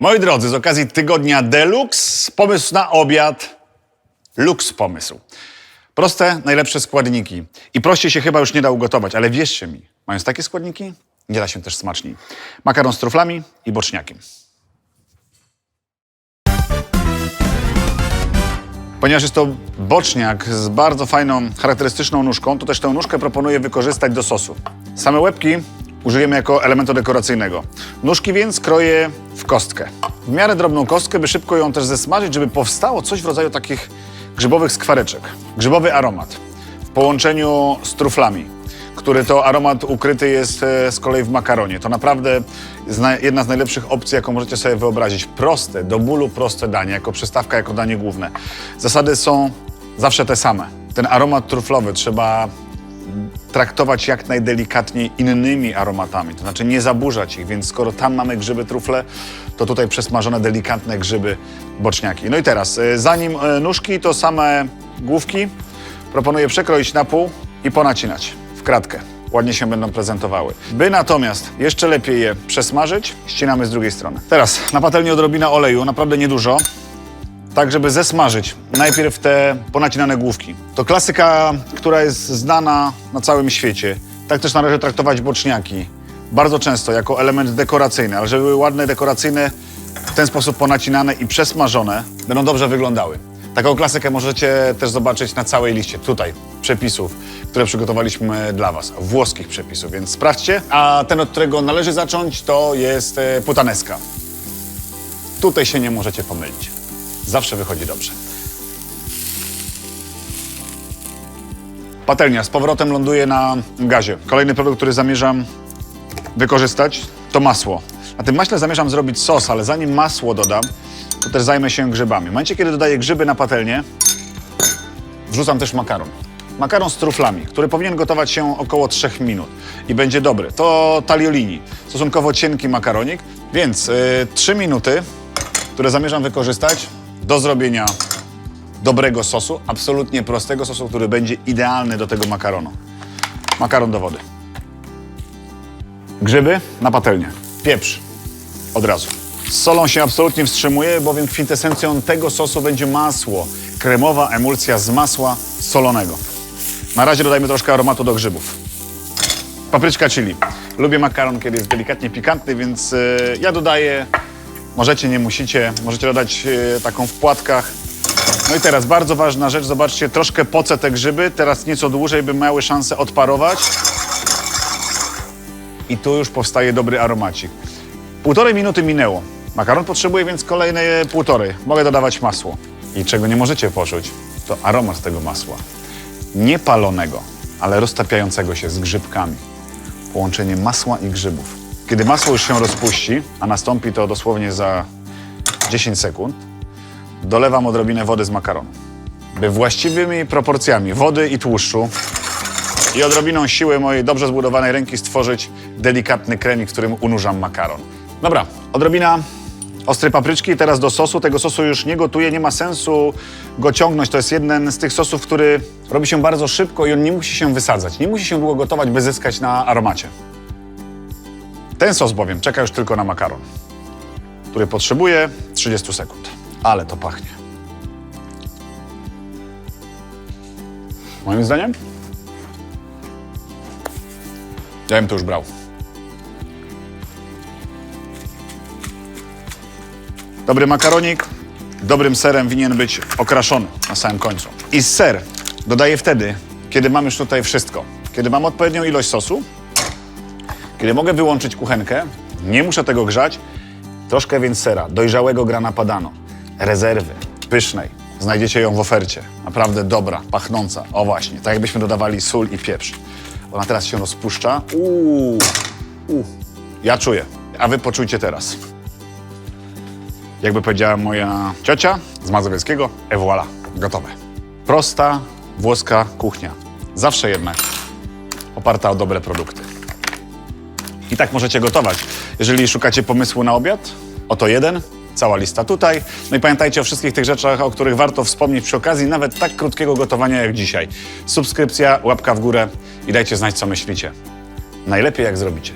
Moi drodzy, z okazji tygodnia Deluxe, pomysł na obiad, luks pomysł. Proste, najlepsze składniki. I prościej się chyba już nie da ugotować, ale wierzcie mi, mając takie składniki, nie da się też smaczniej. Makaron z truflami i boczniakiem. Ponieważ jest to boczniak z bardzo fajną, charakterystyczną nóżką, to też tę nóżkę proponuję wykorzystać do sosu. Same łebki użyjemy jako elementu dekoracyjnego. Nóżki więc kroję w kostkę. W miarę drobną kostkę, by szybko ją też zesmażyć, żeby powstało coś w rodzaju takich grzybowych skwareczek. Grzybowy aromat w połączeniu z truflami, który to aromat ukryty jest e, z kolei w makaronie. To naprawdę jedna z najlepszych opcji, jaką możecie sobie wyobrazić. Proste, do bólu proste danie, jako przystawka, jako danie główne. Zasady są zawsze te same. Ten aromat truflowy trzeba traktować jak najdelikatniej innymi aromatami, to znaczy nie zaburzać ich, więc skoro tam mamy grzyby trufle, to tutaj przesmażone delikatne grzyby boczniaki. No i teraz, y, zanim y, nóżki, to same główki proponuję przekroić na pół i ponacinać w kratkę. Ładnie się będą prezentowały. By natomiast jeszcze lepiej je przesmażyć, ścinamy z drugiej strony. Teraz na patelni odrobina oleju, naprawdę niedużo tak żeby zesmażyć najpierw te ponacinane główki. To klasyka, która jest znana na całym świecie. Tak też należy traktować boczniaki. Bardzo często jako element dekoracyjny, ale żeby były ładne, dekoracyjne, w ten sposób ponacinane i przesmażone, będą dobrze wyglądały. Taką klasykę możecie też zobaczyć na całej liście tutaj przepisów, które przygotowaliśmy dla Was, włoskich przepisów, więc sprawdźcie. A ten, od którego należy zacząć, to jest e, putaneska. Tutaj się nie możecie pomylić. Zawsze wychodzi dobrze. Patelnia z powrotem ląduje na gazie. Kolejny produkt, który zamierzam wykorzystać, to masło. Na tym maśle zamierzam zrobić sos, ale zanim masło dodam, to też zajmę się grzybami. W momencie, kiedy dodaję grzyby na patelnię, wrzucam też makaron. Makaron z truflami, który powinien gotować się około 3 minut i będzie dobry. To tagliolini, stosunkowo cienki makaronik, więc y, 3 minuty, które zamierzam wykorzystać do zrobienia dobrego sosu, absolutnie prostego sosu, który będzie idealny do tego makaronu. Makaron do wody. Grzyby na patelnię. Pieprz od razu. Z solą się absolutnie wstrzymuje, bowiem kwintesencją tego sosu będzie masło. Kremowa emulsja z masła solonego. Na razie dodajmy troszkę aromatu do grzybów. Papryczka chili. Lubię makaron, kiedy jest delikatnie pikantny, więc e, ja dodaję. Możecie, nie musicie. Możecie dodać e, taką w płatkach. No i teraz bardzo ważna rzecz, zobaczcie, troszkę pocę te grzyby, teraz nieco dłużej, by miały szansę odparować. I tu już powstaje dobry aromacik. Półtorej minuty minęło. Makaron potrzebuje więc kolejne półtorej. Mogę dodawać masło. I czego nie możecie poczuć, to aromat tego masła. Nie palonego, ale roztapiającego się z grzybkami. Połączenie masła i grzybów. Kiedy masło już się rozpuści, a nastąpi to dosłownie za 10 sekund, dolewam odrobinę wody z makaronu. By właściwymi proporcjami wody i tłuszczu i odrobiną siły mojej dobrze zbudowanej ręki stworzyć delikatny kremik, w którym unurzam makaron. Dobra, odrobina ostrej papryczki, teraz do sosu. Tego sosu już nie gotuję, nie ma sensu go ciągnąć. To jest jeden z tych sosów, który robi się bardzo szybko i on nie musi się wysadzać. Nie musi się długo gotować, by zyskać na aromacie. Ten sos bowiem czeka już tylko na makaron, który potrzebuje 30 sekund. Ale to pachnie. Moim zdaniem ja bym to już brał. Dobry makaronik, dobrym serem winien być okraszony na samym końcu. I ser dodaję wtedy, kiedy mam już tutaj wszystko. Kiedy mam odpowiednią ilość sosu, kiedy mogę wyłączyć kuchenkę, nie muszę tego grzać, troszkę więc sera, dojrzałego grana padano, rezerwy, pysznej. Znajdziecie ją w ofercie. Naprawdę dobra, pachnąca. O właśnie, tak jakbyśmy dodawali sól i pieprz. Ona teraz się rozpuszcza. Uuu, uuu. Ja czuję, a wy poczujcie teraz. Jakby powiedziała moja ciocia z Mazowieckiego, e voilà, gotowe. Prosta włoska kuchnia. Zawsze jednak oparta o dobre produkty. I tak możecie gotować. Jeżeli szukacie pomysłu na obiad, oto jeden, cała lista tutaj. No i pamiętajcie o wszystkich tych rzeczach, o których warto wspomnieć przy okazji nawet tak krótkiego gotowania jak dzisiaj. Subskrypcja, łapka w górę i dajcie znać, co myślicie. Najlepiej jak zrobicie.